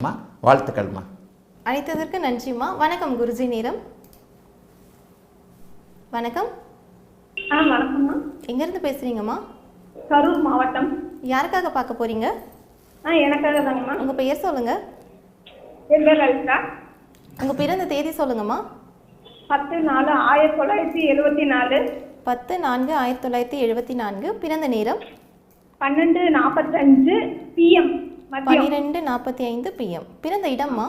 அம்மா வாழ்த்துக்கள்மா அழைத்ததற்கு நன்றிம்மா வணக்கம் குருஜி நேரம். வணக்கம். ஆ வணக்கம்மா எங்கேருந்து பேசுகிறீங்கம்மா கரூர் மாவட்டம். யாருக்காக பார்க்க போகிறீங்க ஆ எனக்காக தாங்கம்மா உங்கள் பெயர் சொல்லுங்கள் என் பேர் லலிதா. உங்கள் பிறந்த தேதி சொல்லுங்கம்மா பத்து நாலு ஆயிரத்தி தொள்ளாயிரத்தி எழுபத்தி நாலு. பத்து நான்கு ஆயிரத்தி தொள்ளாயிரத்தி எழுபத்தி நான்கு. பிறந்த நேரம்? பன்னெண்டு நாற்பத்தஞ்சு பிஎம் மதியம். பன்னிரெண்டு நாற்பத்தி ஐந்து பிஎம் பிறந்த இடம்மா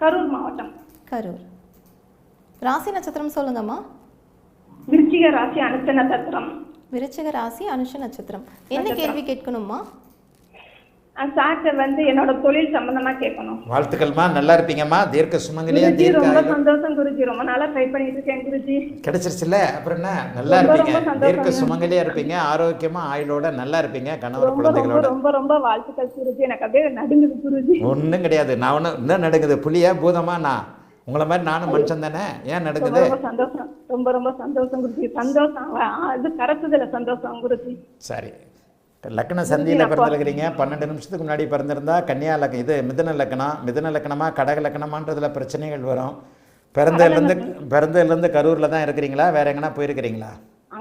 கரூர் மாவட்டம். கரூர். ராசி நட்சத்திரம் சொல்லுங்கம்மா. விருச்சிக ராசி அனுத்த நட்சத்திரம். விருச்சிக ராசி அனுஷ நட்சத்திரம். என்ன கேள்வி கேட்கணுமா சார்ட்ட வந்து என்னோட தொழில் சம்பந்தமா கேட்கணும். வாழ்த்துக்கள்மா நல்லா இருப்பீங்கம்மா. தீர்க்க சுமங்கலியா தீர்க்க ரொம்ப சந்தோஷம் குருஜி. ரொம்ப நாளா ட்ரை பண்ணிட்டு இருக்கேன் குருஜி. கிடைச்சிருச்சுல்ல? அப்புறம் என்ன? நல்லா இருப்பீங்க. தீர்க்க சுமங்கலியா இருப்பீங்க. ஆரோக்கியமா ஆயுளோட நல்லா இருப்பீங்க. கணவர் குழந்தைகளோட. ரொம்ப ரொம்ப வாழ்த்துக்கள் குருஜி. எனக்கு அப்படியே நடுங்குது குருஜி. ஒன்றும் கிடையாது. நான் ஒன்றும் என்ன நடக்குது புலியா பூதமா நான்? உங்களை மாதிரி நானும் மனுஷன் தானே? ஏன் நடக்குது ரொம்ப சந்தோஷம். ரொம்ப ரொம்ப சந்தோஷம் குருஜி. சந்தோஷம். இது கரத்துதுல சந்தோஷம் குருஜி. சரி. லக்ன சந்தியில் பிறந்திருக்கிறீங்க. பன்னெண்டு நிமிஷத்துக்கு முன்னாடி பிறந்திருந்தா கன்னியா லக்னம் இது மிதுன லக்னம் மிதுன லக்னமா கடக லக்னமான்றதுல பிரச்சனைகள் வரும். பிறந்ததுலேருந்து பிறந்ததுலேருந்து கரூரில் தான் இருக்கிறீங்களா? வேற எங்கன்னா போயிருக்கிறீங்களா?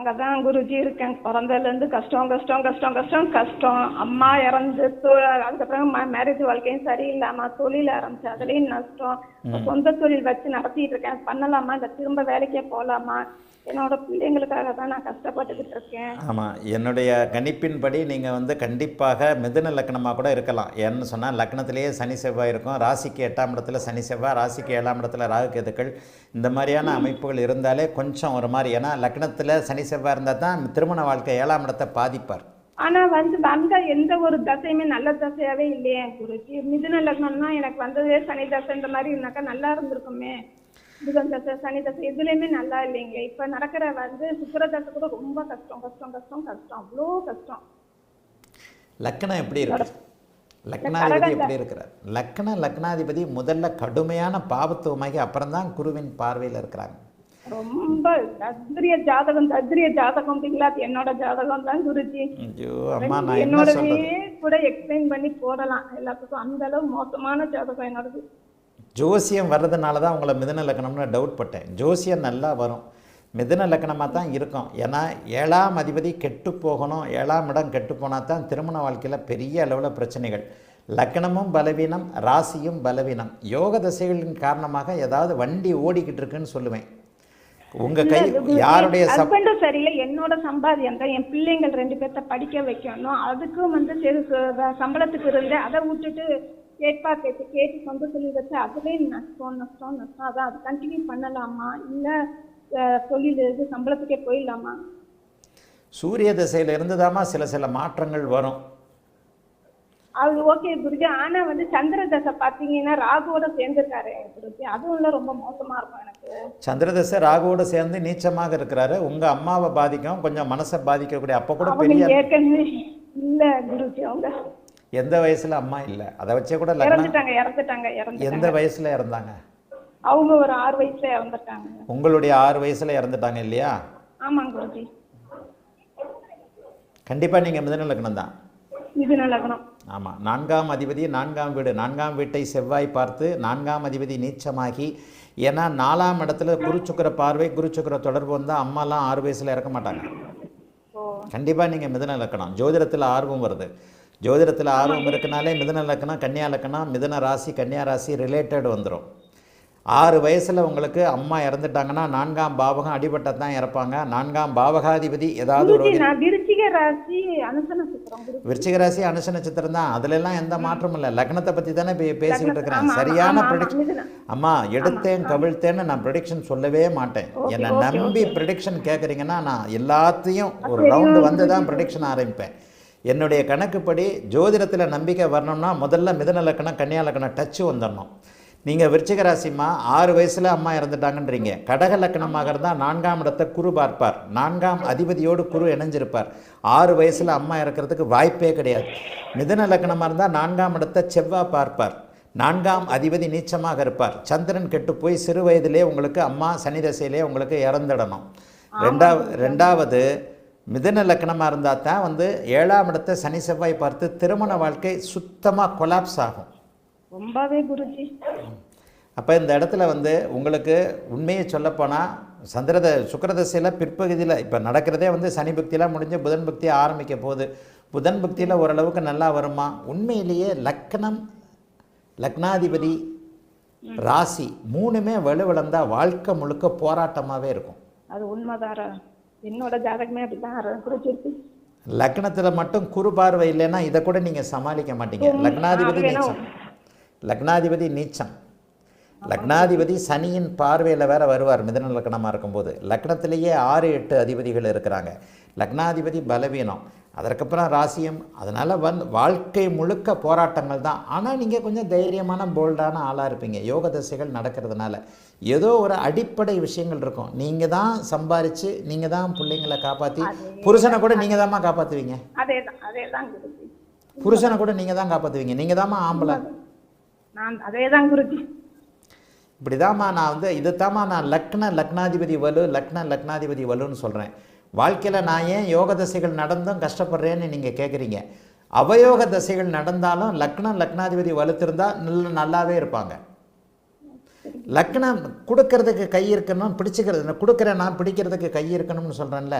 அங்கதான் குருஜி இருக்கேன். பிறந்ததுல இருந்து கஷ்டம் கஷ்டம் கஷ்டம் கஷ்டம் கஷ்டம். அம்மா இறந்து அதுக்கப்புறம் மேரேஜ் வாழ்க்கையும் சரியில்லாம தொழில் ஆரம்பிச்சு அதுலயும் நஷ்டம். சொந்த தொழில் வச்சு நடத்திட்டு இருக்கேன். பண்ணலாமா? இல்ல திரும்ப வேலைக்கே போலாமா? என்னோட பிள்ளைங்களுக்காக தான் நான் கஷ்டப்பட்டுக்கிட்டு இருக்கேன். ஆமாம் என்னுடைய கணிப்பின்படி நீங்கள் வந்து கண்டிப்பாக மிதுன லக்னமாக கூட இருக்கலாம். ஏன்னு சொன்னால் லக்னத்திலேயே சனி செவ்வாய் இருக்கும். ராசிக்கு எட்டாம் இடத்துல சனி செவ்வாய் ராசிக்கு ஏழாம் இடத்துல ராகு கேதுக்கள். இந்த மாதிரியான அமைப்புகள் இருந்தாலே கொஞ்சம் ஒரு மாதிரி. ஏன்னா லக்னத்தில் சனி செவ்வாய் இருந்தால் தான் திருமண வாழ்க்கை ஏழாம் இடத்தை பாதிப்பார். ஆனா வந்து வந்த எந்த ஒரு தசையுமே நல்ல தசையாவே இல்லையே குருஜி. மிதுன லக்னம்னா எனக்கு வந்ததே சனி தசை இந்த மாதிரி இருந்தாக்கா நல்லா இருந்திருக்குமே. புதன் தசை சனி தசை எதுலையுமே நல்லா இல்லைங்களே. இப்ப நடக்கிற வந்து சுக்கிர தசை கூட ரொம்ப கஷ்டம் கஷ்டம் கஷ்டம் கஷ்டம். அவ்வளோ கஷ்டம். லக்னம் எப்படி இருக்கு? லக்னாதிபதி எப்படி இருக்கிறார்? லக்ன லக்னாதிபதி முதல்ல கடுமையான பாவத்துவமாகி அப்புறம் தான் குருவின் பார்வையில் இருக்கிறாங்க. ரொம்ப தத்ரிய ஜாதகம் தத்ரிய ஜாதகம் அப்படிங்களா என்னோட ஜாதகம் தான் குருஜி. என்னோடவே கூட எக்ஸ்பிளைன் பண்ணி போடலாம். எல்லாத்துக்கும் அந்த அளவு மோசமான ஜாதகம் என்னோடது. ஜோசியம் வர்றதுனால தான் உங்களை மிதுன லக்னம்னு டவுட் பட்டேன். ஜோசியம் நல்லா வரும். மிதுன லக்னமாக தான் இருக்கும். ஏன்னா ஏழாம் அதிபதி கெட்டு போகணும். ஏழாம் இடம் கெட்டு போனால் தான் திருமண வாழ்க்கையில் பெரிய அளவில் பிரச்சனைகள். லக்னமும் பலவீனம் ராசியும் பலவீனம். யோக தசைகளின் காரணமாக ஏதாவது வண்டி ஓடிக்கிட்டு இருக்குன்னு சொல்லுவேன். உங்கள் கை யாருடைய ஹஸ்பண்டும் சரியில்லை என்னோட சம்பாதியம் தான் என் பிள்ளைங்கள் ரெண்டு பேர்த்த படிக்க வைக்கணும். அதுக்கும் வந்து சரி சம்பளத்துக்கு இருந்து அதை விட்டுட்டு கேட்பா கேட்டு கேட்டு சொந்த தொழில் வச்சு அதுலேயும் நஷ்டம் நஷ்டம் நஷ்டம். அதான் அது கண்டினியூ பண்ணலாமா? இல்லை தொழில் இது சம்பளத்துக்கே போயிடலாமா? சூரிய திசையில இருந்துதாம்மா சில சில மாற்றங்கள் வரும். அது ஓகே குருஜி. ஆனா வந்து சந்திர தசை பார்த்தீங்கன்னா ராகுவோட சேர்ந்துருக்காரு குருஜி. அதுவும் இல்லை ரொம்ப மோசமா இருக்கும் எனக்கு. சந்திரதசை ராகுவோட சேர்ந்து நீச்சமாக இருக்கிறாரு. உங்கள் அம்மாவை பாதிக்கும் கொஞ்சம் மனசை பாதிக்கக்கூடிய அப்போ கூட பெரிய ஏற்கனவே இல்ல குருஜி அவங்க. எந்த வயசுல அம்மா இல்லை? அதை வச்சே கூட லக்னம் இறந்துட்டாங்க இறந்துட்டாங்க இறந்துட்டாங்க. எந்த வயசுல இறந்தாங்க? அவங்க ஒரு ஆறு வயசுல இறந்துட்டாங்க. உங்களுடைய ஆறு வயசுல இறந்துட்டாங்க இல்லையா? ஆமாங்க குருஜி. கண்டிப்பா நீங்க மிதன லக்னம் தான். இது நல்லகணும் ஆமா நான்காம் அதிபதி நான்காம் வீடு நான்காம் வீட்டை செவ்வாய் பார்த்து நான்காம் அதிபதி நீச்சமாகி ஏன்னா நாலாம் இடத்துல குருச்சுக்கர பார்வை குருச்சுக்கர தொடர்பு வந்தால் அம்மாலாம் ஆறு வயசுல இறக்க மாட்டாங்க. ஓ. கண்டிப்பா நீங்க மிதன லக்கணம் ஜோதிடத்துல ஆர்வம் வருது. ஜோதிடத்துல ஆர்வம் இருக்குனாலே மிதன லக்கணம் கன்னியா லக்கணம் மிதன ராசி கன்னியா ராசி ரிலேட்டட் வந்துடும் ஆறு வயசுல உங்களுக்கு அம்மா இறந்துட்டாங்கன்னா நான்காம் பாவகம் அடிபட்டா தான் இறப்பாங்க. நான்காம் பாவகாதிபதி ஏதாவது ஒரு விருச்சிக ராசி அனுஷ நட்சத்திரம் தான். அதுல எல்லாம் எந்த மாற்றமும் இல்லை. லக்னத்தை பத்தி தானே பே- பேசிக்கிட்டு இருக்கிறேன். சரியான ப்ரிடிக்ஷன். அம்மா எடுத்தேன் கவிழ்த்தேன்னு நான் ப்ரிடிக்ஷன் சொல்லவே மாட்டேன். என்னை நம்பி ப்ரிடிக்ஷன் கேட்குறீங்கன்னா நான் எல்லாத்தையும் ஒரு ரவுண்டு வந்து தான் ப்ரிடிக்ஷன் ஆரம்பிப்பேன். என்னுடைய கணக்குப்படி ஜோதிடத்தில் நம்பிக்கை வரணும்னா முதல்ல மிதன லக்கணம் கன்னியா லக்கணம் டச்சு வந்துடணும் நீங்கள் விருச்சிக ராசிம்மா ஆறு வயசில் அம்மா இறந்துட்டாங்கன்றீங்க. கடக லக்கணமாக இருந்தால் நான்காம் இடத்தை குரு பார்ப்பார். நான்காம் அதிபதியோடு குரு இணைஞ்சிருப்பார். ஆறு வயசில் அம்மா இறக்கிறதுக்கு வாய்ப்பே கிடையாது. மிதன லக்கணமாக இருந்தால் நான்காம் இடத்தை செவ்வாய் பார்ப்பார். நான்காம் அதிபதி நீச்சமாக இருப்பார். சந்திரன் கெட்டு போய் சிறு வயதிலே உங்களுக்கு அம்மா சனி தசையிலே உங்களுக்கு இறந்துடணும். ரெண்டாவது ரெண்டாவது மிதன லக்னமாக இருந்தால் தான் வந்து ஏழாம் இடத்தை சனி செவ்வாய் பார்த்து திருமண வாழ்க்கை சுத்தமாக கொலாப்ஸ் ஆகும். ரொம்பவே குருஜி. அப்போ இந்த இடத்துல வந்து உங்களுக்கு உண்மையை சொல்லப்போனால் சந்திரத சுக்கிரதசையில் பிற்பகுதியில் இப்போ நடக்கிறதே வந்து சனி பக்தியெலாம் முடிஞ்சு புதன் பக்தி ஆரம்பிக்க போகுது. புதன் பக்தியில் ஓரளவுக்கு நல்லா வருமா? உண்மையிலேயே லக்னம் லக்னாதிபதி ராசி மூணுமே வலுவிழந்தா வாழ்க்கை முழுக்க போராட்டமாகவே இருக்கும். அது உண்மைதாரா? என்னோட ஜாதகமே அப்படிதான் லக்னத்தில் மட்டும் குறு பார்வை இல்லைன்னா இதை கூட நீங்கள் சமாளிக்க மாட்டீங்க. லக்னாதிபதி லக்னாதிபதி நீச்சம். லக்னாதிபதி சனியின் பார்வையில் வேற வருவார் மிதன லக்னமாக இருக்கும்போது. லக்னத்திலேயே ஆறு எட்டு அதிபதிகள் இருக்கிறாங்க. லக்னாதிபதி பலவீனம். அதற்கப்புறம் ராசியம். அதனால் வந்து வாழ்க்கை முழுக்க போராட்டங்கள் தான். ஆனால் நீங்கள் கொஞ்சம் தைரியமான போல்டான ஆளாக இருப்பீங்க. யோக தசைகள் நடக்கிறதுனால. ஏதோ ஒரு அடிப்படை விஷயங்கள் இருக்கும். நீங்கள் தான் சம்பாரித்து நீங்கள் தான் பிள்ளைங்களை காப்பாற்றி புருஷனை கூட நீங்கள் தாம்மா காப்பாற்றுவீங்க புருஷனை கூட நீங்கள் தான் காப்பாற்றுவீங்க நீங்கள் தாம்மா ஆம்பளை. நான் அதே தான் குருஜி. இப்படிதாம்மா நான் வந்து இதுதாம்மா நான் லக்ன லக்னாதிபதி வலு லக்ன லக்னாதிபதி வலுன்னு சொல்கிறேன் வாழ்க்கையில் நான் ஏன் யோக தசைகள் நடந்தும் கஷ்டப்படுறேன்னு நீங்கள் கேட்குறீங்க அவயோக தசைகள் நடந்தாலும் லக்னம் லக்னாதிபதி வலுத்திருந்தால் நல்ல நல்லாவே இருப்பாங்க. லக்னம் கொடுக்கறதுக்கு கை இருக்கணும் பிடிச்சிக்கிறது கொடுக்குறேன் நான் பிடிக்கிறதுக்கு கை இருக்கணும்னு சொல்கிறேன்ல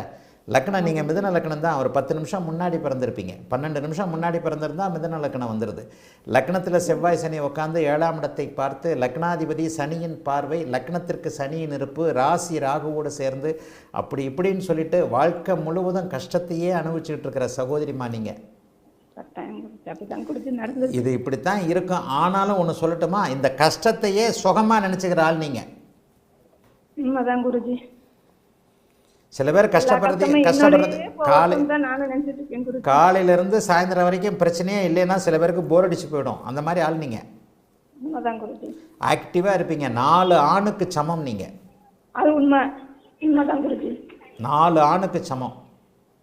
லக்னம் நீங்கள் மிதன லக்னம் தான். ஒரு பத்து நிமிஷம் முன்னாடி பிறந்திருப்பீங்க. பன்னெண்டு நிமிஷம் முன்னாடி பிறந்திருந்தா மிதன லக்னம் வந்துடுது லக்னத்தில் செவ்வாய் சனி உட்காந்து ஏழாம் இடத்தை பார்த்து லக்னாதிபதி சனியின் பார்வை லக்னத்திற்கு சனியின் இருப்பு ராசி ராகுவோடு சேர்ந்து அப்படி இப்படின்னு சொல்லிட்டு வாழ்க்கை முழுவதும் கஷ்டத்தையே அனுபவிச்சுக்கிட்டு இருக்கிற சகோதரிமா நீங்கள் இது இப்படித்தான் இருக்கும். ஆனாலும் ஒன்று சொல்லட்டுமா? இந்த கஷ்டத்தையே சுகமாக நினச்சிக்கிற ஆள் நீங்கள் உண்மைதான் குருஜி. சில பேர் கஷ்டப்படுறது கஷ்டப்படுறது காலை தான் காலையிலேருந்து சாயந்தரம் வரைக்கும் பிரச்சனையே இல்லைன்னா சில பேருக்கு போர் அடிச்சு போயிடும். அந்த மாதிரி ஆள் நீங்கள் ஆக்டிவாக இருப்பீங்க. நாலு ஆணுக்கு சமம் நீங்கள் அது உண்மை. நாலு ஆணுக்கு சமம்.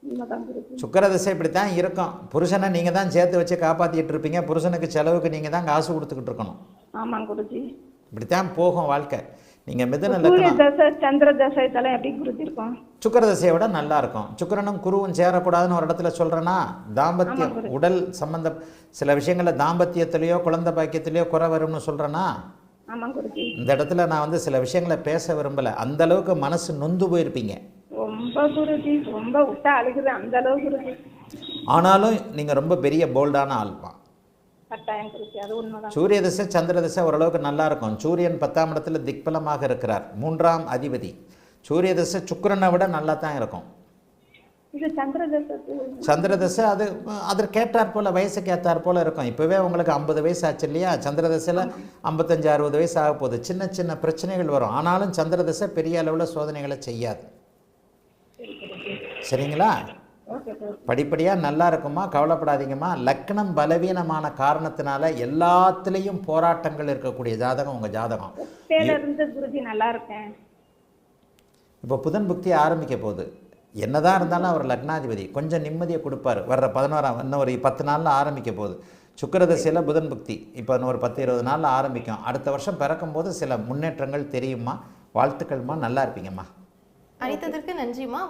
உண்மைதான் குருஜி. சுக்கரதசை இப்படி தான் இருக்கும். புருஷனை நீங்கள் தான் சேர்த்து வச்சு காப்பாற்றிட்டு இருப்பீங்க. புருஷனுக்கு செலவுக்கு நீங்கள் தான் காசு கொடுத்துக்கிட்டு இருக்கணும். ஆமாம் குருஜி. இப்படித்தான் போகும் வாழ்க்கை. நீங்கள் மிதன லக்னம் தசை சந்திர தசை இதெல்லாம் எப்படி குருஜி இருக்கும்? சுக்கரதசையை விட நல்லா இருக்கும் சுக்கிரனும் குருவும் சேரக்கூடாதுன்னு ஒரு இடத்துல சொல்கிறேன்னா தாம்பத்தியம் உடல் சம்பந்த சில விஷயங்களில் தாம்பத்தியத்திலேயோ குழந்தை பாக்கியத்திலேயோ குறை வரும்னு சொல்கிறேன்னா இந்த இடத்துல நான் வந்து சில விஷயங்களை பேச விரும்பலை. அந்த அளவுக்கு மனசு நொந்து போயிருப்பீங்க. அந்த அளவு குருஜி. ஆனாலும் நீங்கள் ரொம்ப பெரிய போல்டான உண்மைதான் சூரிய திசை சந்திர திசை ஓரளவுக்கு நல்லா இருக்கும் சூரியன் பத்தாம் இடத்துல திக்பலமாக இருக்கிறார். மூன்றாம் அதிபதி. சூரிய திசை சுக்கிரனை விட நல்லா தான் இருக்கும். இது சந்திர தசை சந்திர திசை அது அதற்கேற்றாற் போல் வயசுக்கு ஏற்றாற் போல் இருக்கும். இப்போவே உங்களுக்கு ஐம்பது வயசு ஆச்சு இல்லையா? சந்திர திசையில் ஐம்பத்தஞ்சு அறுபது வயசு ஆக போகுது. சின்ன சின்ன பிரச்சனைகள் வரும். ஆனாலும் சந்திர திசை பெரிய அளவில் சோதனைகளை செய்யாது. சரிங்களா? படிப்படியாக நல்லா இருக்குமா? கவலைப்படாதீங்கம்மா. லக்னம் பலவீனமான காரணத்தினால எல்லாத்துலேயும் போராட்டங்கள் இருக்கக்கூடிய ஜாதகம் உங்கள் ஜாதகம். நல்லா இருக்கேன். இப்போ புதன் புக்தி ஆரம்பிக்க போகுது. என்னதான் இருந்தாலும் அவர் லக்னாதிபதி. கொஞ்சம் நிம்மதியை கொடுப்பாரு. வர்ற பதினோராம் இன்னும் ஒரு பத்து நாளில் ஆரம்பிக்க போகுது. சுக்கிரதசையில் புதன் புக்தி. இப்போ ஒரு பத்து இருபது நாளில் ஆரம்பிக்கும். அடுத்த வருஷம் பிறக்கும்போது சில முன்னேற்றங்கள் தெரியுமா? வாழ்த்துக்கள்மா? நல்லா இருப்பீங்கம்மா. அழைத்ததற்கு நன்றிம்மா.